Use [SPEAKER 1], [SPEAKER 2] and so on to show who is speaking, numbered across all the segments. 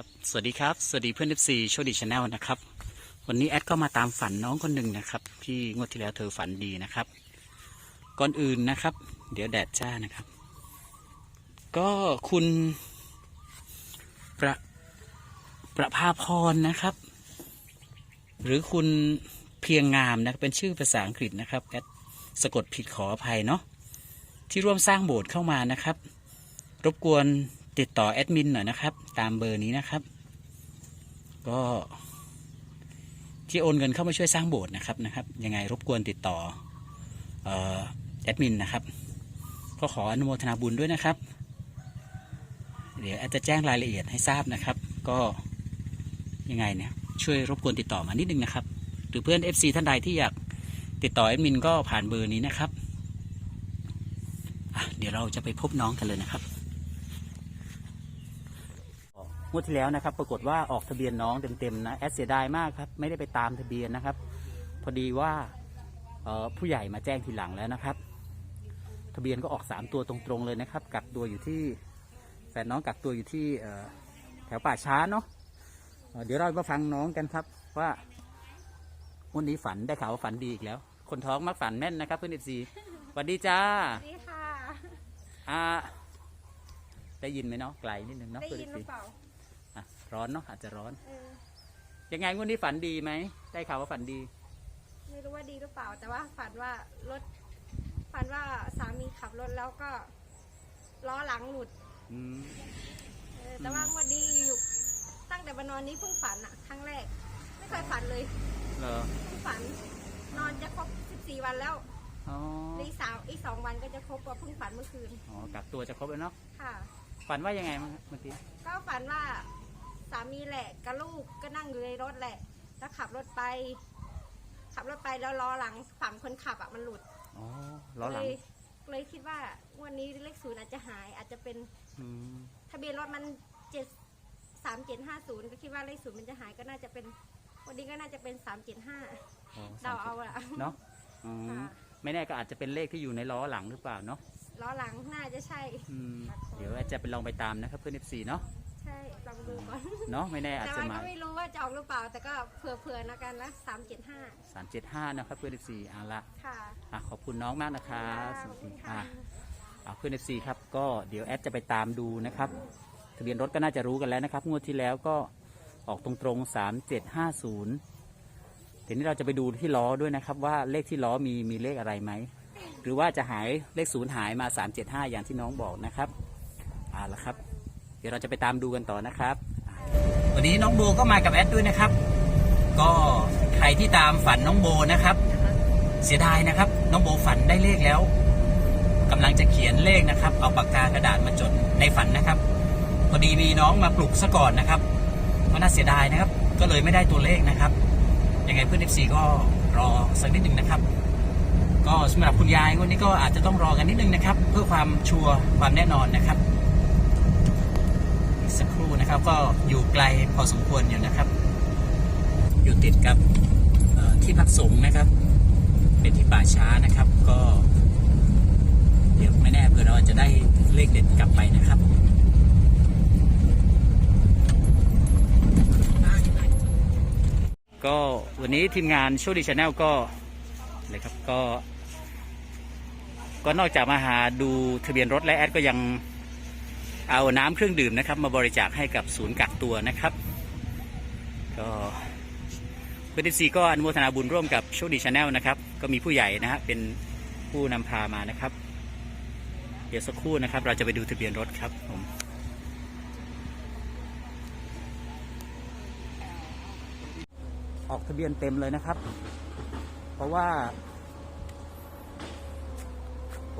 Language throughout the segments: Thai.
[SPEAKER 1] ครับสวัสดีครับ สวัสดีเพื่อน FC โชคดีชาแนลนะครับ วันนี้แอดก็มาตามฝันน้องคนหนึ่งนะครับ ที่งวดที่แล้วเธอฝันดีนะครับ ก่อนอื่นนะครับ เดี๋ยวแดดจ้านะครับ ก็คุณประประภาพรนะครับ หรือคุณเพียงงามนะเป็นชื่อภาษาอังกฤษนะครับแอดสะกดผิดขออภัยเนาะที่ร่วมสร้างโบสถ์เข้ามานะครับ รบกวน ติดต่อแอดมินหน่อยนะครับ ตามเบอร์นี้นะครับ ก็ที่โอนเงินเข้ามาช่วยสร้างโบสถ์นะครับนะครับ ยังไงรบกวนติดต่อแอดมินนะครับ ก็ขออนุโมทนาบุญด้วยนะครับ เดี๋ยวแอดจะแจ้งรายละเอียดให้ทราบนะครับ ก็ยังไงเนี่ยช่วยรบกวนติดต่อมานิดนึงนะครับ หรือเพื่อน FC ท่านใดที่อยากติดต่อแอดมินก็ผ่านเบอร์นี้นะครับ เดี๋ยวเราจะไปพบน้องกันเลยนะครับ งวดที่แล้วนะครับ ปรากฏว่าออกทะเบียนน้องเต็มๆนะแอดเสียดายมากครับไม่ได้ไปตามทะเบียนนะครับ พอดีว่าเอ่อผู้ใหญ่มาแจ้งทีหลังแล้วนะครับ ทะเบียนก็ออก 3 ตัวตรงๆเลยนะครับ กักตัวอยู่ที่แฟนน้องกักตัวอยู่ที่เอ่อแถวป่าช้าเนาะเอ่อเดี๋ยวเรามาฟังน้องกันครับว่าวันนี้ฝันได้ข่าวว่าฝันดีอีกแล้ว คนท้องมักฝันแม่นนะครับเพื่อนเอฟซีสวัสดีจ้า
[SPEAKER 2] สวัสดีค่ะ
[SPEAKER 1] อ่าได้ยินไหมเนาะไกลนิดนึงเนาะ
[SPEAKER 2] ได้
[SPEAKER 1] เพื่อน
[SPEAKER 2] ยิ
[SPEAKER 1] เอนฟ
[SPEAKER 2] หรื
[SPEAKER 1] ซี
[SPEAKER 2] อเปล่า
[SPEAKER 1] อะร้อนเนาะอาจจะร้อน
[SPEAKER 2] เออ
[SPEAKER 1] ยังไงงวดนี้ฝันดีไหม ได้ข่าวว่าฝันดี
[SPEAKER 2] ไม่รู้ว่าดีหรือเปล่า แต่ว่าฝันว่ารถฝันว่าสามีขับรถแล้วก็ล้อหลังหลุด
[SPEAKER 1] อืม
[SPEAKER 2] เออแต่ว่างวันนี้อยู่ตั้งแต่มานอนนี้เพิ่งฝันอะครั้งแรก ไม่เคยฝันเลย
[SPEAKER 1] เหรอ
[SPEAKER 2] เพิ่งฝัน นอนจะครบ 14 วันแล้ว
[SPEAKER 1] อ๋อ
[SPEAKER 2] อีกสามอีกสองวันก็จะครบว่าเพิ่งฝันเมื่อคืน
[SPEAKER 1] อ๋อกักตัวจะครบแล้วเนาะ
[SPEAKER 2] ค่ะ
[SPEAKER 1] ฝันว่ายังไงมั้งเมื่อกี้
[SPEAKER 2] ก็ฝันว่าสามีแหละกับลูกก็นั่งอยู่ในรถแหละ แล้วขับรถไป ขับรถไปแล้วล้อหลังฝั่งคนขับอะมันหลุด
[SPEAKER 1] อ๋อล้อหลัง
[SPEAKER 2] เลยเลยคิดว่าวันนี้เลขศูนย์อาจจะหาย อาจจะเป็น
[SPEAKER 1] อืม
[SPEAKER 2] ทะเบียนรถมันเจ็ดสามเจ็ดห้าศูนย์ก็คิดว่าเลขศูนย์มันจะหายก็น่าจะเป็นวันนี้ก็น่าจะเป็นสามเจ็ดห้า
[SPEAKER 1] อ๋อ
[SPEAKER 2] เดาเอาอะ
[SPEAKER 1] เนาะอืม
[SPEAKER 2] ค่ะ
[SPEAKER 1] ไม่แน่ก็อาจจะเป็นเลขที่อยู่ในล้อหลังหรือเปล่าเนาะ
[SPEAKER 2] ล้อหลังน่าจะใช่
[SPEAKER 1] อืมเดี๋ยวอาจจะไปลองไปตามนะครับเพื่อน FC เนาะ
[SPEAKER 2] ใช่ลองดูก่อน
[SPEAKER 1] เนาะไม่แน่อาจ
[SPEAKER 2] แต่
[SPEAKER 1] จะ
[SPEAKER 2] ว่า
[SPEAKER 1] มา
[SPEAKER 2] ก็ไม่รู้ว่าจะออกหรือเปล่า แต่ก็เผื่อๆนะกันนะสามเจ็ดห้า
[SPEAKER 1] สามเจ็ดห้านะครับเพื่อน FC เอาละ
[SPEAKER 2] ค่ะ
[SPEAKER 1] อะขอบคุณน้องมากนะครับส
[SPEAKER 2] ขอบ
[SPEAKER 1] วัส
[SPEAKER 2] คุ
[SPEAKER 1] ดี
[SPEAKER 2] ณ
[SPEAKER 1] ค่ะ
[SPEAKER 2] ค่ะ
[SPEAKER 1] อะเพื่อน FC ครับก็เดี๋ยวแอดจะไปตามดูนะครับทะเบียนรถก็น่าจะรู้กันแล้วนะครับ งวดที่แล้วก็ออกตรงๆสามเจ็ดห้าศูนย์ทีนี้เราจะไปดูที่ล้อด้วยนะครับ ว่าเลขที่ล้อมีมีเลขอะไรไหม หรือว่าจะหายเลขศูนย์หายมา 375 อย่างที่น้องบอกนะครับเอาละครับ เดี๋ยวเราจะไปตามดูกันต่อนะครับ วันนี้น้องโบก็มากับแอดด้วยนะครับ ก็ใครที่ตามฝันน้องโบนะครับ เสียดายนะครับ น้องโบฝันได้เลขแล้วกำลังจะเขียนเลขนะครับ เอาปากกากระดาษมาจดในฝันนะครับพอดีมีน้องมาปลุกซะก่อนนะครับก็น่าเสียดายนะครับ ก็เลยไม่ได้ตัวเลขนะครับยังไงเพื่อน FC ก็รอสักนิดหนึ่งนะครับ ก็สำหรับคุณยายวันนี้ก็อาจจะต้องรอกันนิดนึงนะครับ เพื่อความชัวร์ความแน่นอนนะครับอีกสักครู่นะครับก็อยู่ไกลพอสมควรอยู่นะครับ อยู่ติดกับที่พักสงฆ์นะครับ เป็นที่ป่าช้านะครับ ก็ เดี๋ยวไม่แน่เผื่อเราจะได้เลขเด็ดกลับไปนะครับก็วันนี้ทีมงานโชคดีชาแนลก็เลยครับก็ ก็นอกจากมาหาดูทะเบียนรถและแอดก็ยังเอาน้ำเครื่องดื่มนะครับ มาบริจาคให้กับศูนย์กักตัวนะครับ ก็เพื่อนซีก็อนุโมทนาบุญร่วมกับโชคดีชาแนลนะครับ ก็มีผู้ใหญ่นะฮะเป็นผู้นำพามานะครับ เดี๋ยวสักครู่นะครับ เราจะไปดูทะเบียนรถครับผมออกทะเบียนเต็มเลยนะครับ เพราะว่า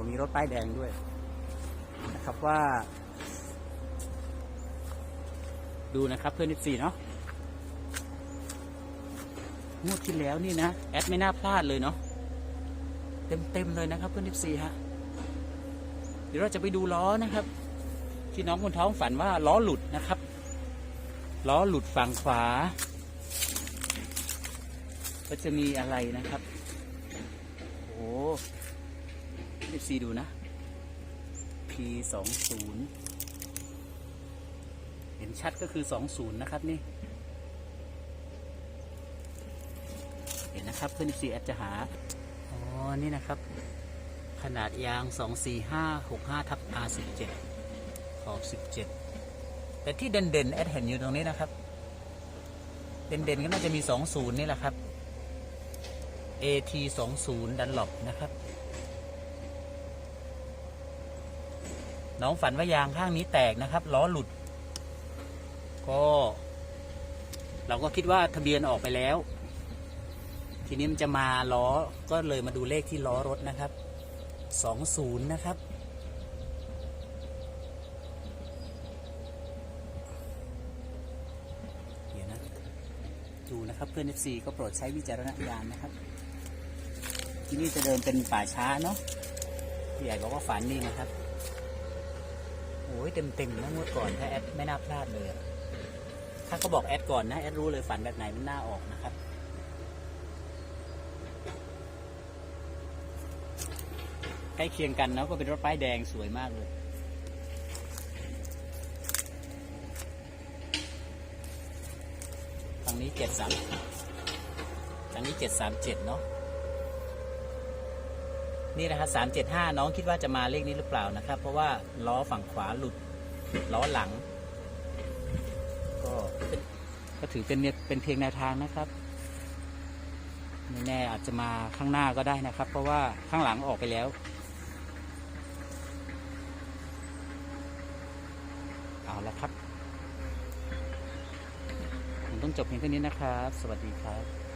[SPEAKER 1] ผมมีรถป้ายแดงด้วยนะครับว่า ดูนะครับเพื่อนสี่เนาะงวดที่แล้วนี่นะ แอดไม่น่าพลาดเลยเนาะเต็มเต็มเลยนะครับ เพื่อนสี่ฮะเดี๋ยวเราจะไปดูล้อนะครับ ที่น้องคนท้องฝันว่าล้อหลุดนะครับล้อหลุดฝั่งขวา ก็จะมีอะไรนะครับ โอ้ เอฟซีดูนะ P สองศูนย์เห็นชัดก็คือ20นะครับนี่ เห็นนะครับเพื่อนซีแอดจะหา อ๋อ นี่นะครับ ขนาดยาง24565ทับ R17 ขอบ17แต่ที่เด่นๆแอดเห็นอยู่ตรงนี้นะครับ เด่นๆก็น่าจะมี20นี่แหละครับ AT 20ดันหลบนะครับ น้องฝันว่ายางข้างนี้แตกนะครับล้อหลุด ก็ เราก็คิดว่าทะเบียนออกไปแล้ว ทีนี้มันจะมาล้อก็เลยมาดูเลขที่ล้อรถนะครับ20นะครับเดี๋ยวนะดูนะครับเพื่อน FC ก็โปรดใช้วิจารณญาณนะครับ ที่นี่จะเดินเป็นป่าช้าเนาะพี่ใหญ่บอกว่าฝันนี่นะครับ ยเต็มเต็มนะงวดก่อนถ้าแอดไม่น่าพลาดเลย ถ้าเขาบอกแอดก่อนนะแอดรู้เลยฝันแบบไหนมันน่าออกนะครับ ใกล้เคียงกันเนาะก็เป็นรถป้ายแดงสวยมากเลยทางนี้เจ็ดสามทางนี้เจ็ดสามเจ็ดเนาะ นี่นะครับสามเจ็ดห้าน้องคิดว่าจะมาเลขนี้หรือเปล่านะครับ เพราะว่าล้อฝั่งขวาหลุดล้อหลัง ก็ก็ถือเป็นเนี่ยเป็นเพียงแนวทางนะครับไม่แน่อาจจะมาข้างหน้าก็ได้นะครับ เพราะว่าข้างหลังออกไปแล้ว เอาละครับผมต้องจบเพียงเท่านี้นะครับ สวัสดีครับ